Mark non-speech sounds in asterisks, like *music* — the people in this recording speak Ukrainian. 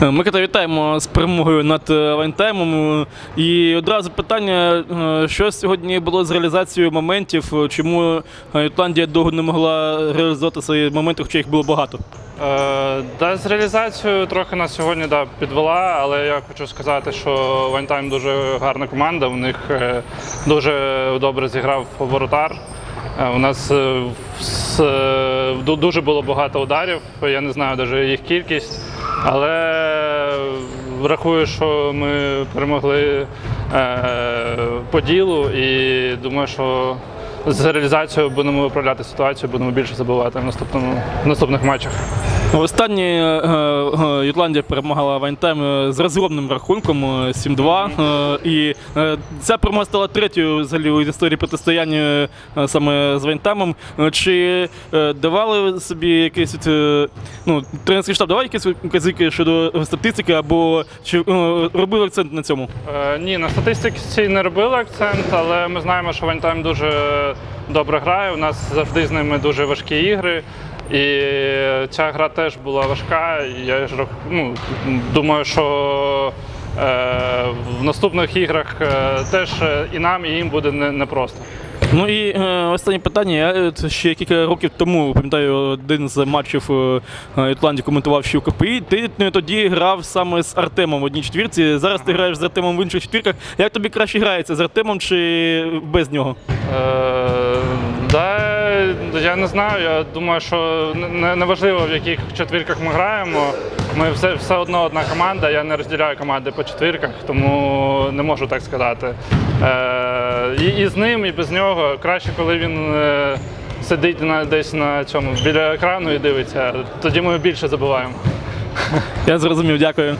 *laughs* Е, Микита, вітаємо з перемогою над е, Вайнтаймом. І одразу питання: е, що сьогодні було з реалізацією моментів? Е, Чому е, Ютландія довго не могла реалізувати свої моменти, хоча їх було багато? Е, з реалізацією трохи нас сьогодні да, підвела, але я хочу сказати, що Вайнтайм дуже гарна команда. У них е, дуже добре зіграв воротар. Е, У нас е, е, дуже було багато ударів. Я не знаю навіть їх кількість, але рахую, що ми перемогли е, по ділу і думаю, що з реалізацією будемо виправляти ситуацію, будемо більше забувати в наступному в наступних матчах. Останнє е, е, Ютландія перемагала Вайнтайм з розгромним рахунком е, 7-2. Е, І ця перемога стала третьою взагалі у історії протистояння саме з Вайнтаймом. Чи давали собі якийсь ну, тренерський штаб давав якісь указики щодо статистики, або чи робили акцент на цьому? Ні, на статистиці не робили акцент, але ми знаємо, що Вайнтайм дуже добре грає. У нас завжди з ними дуже важкі ігри. І ця гра теж була важка. Я ж ну, думаю, що е, в наступних іграх е, теж е, і нам, і їм буде не- непросто. Ну і е, останнє питання. Я е, ще кілька років тому пам'ятаю один з матчів е, Ітландії коментував ще в КПІ. Ти е, тоді грав саме з Артемом в одній четвірці. Зараз ти граєш з Артемом в інших четвірках. Як тобі краще грається з Артемом чи без нього? Е, я не знаю. Я думаю, що не, не в яких четвірках ми граємо. Ми все, все одно одна команда. Я не розділяю команди по четвірках, тому не можу так сказати. Е, і, і з ним, і без нього краще, коли він е, сидить на, десь на цьому біля екрану і дивиться. Тоді ми більше забуваємо. Я зрозумів, дякую.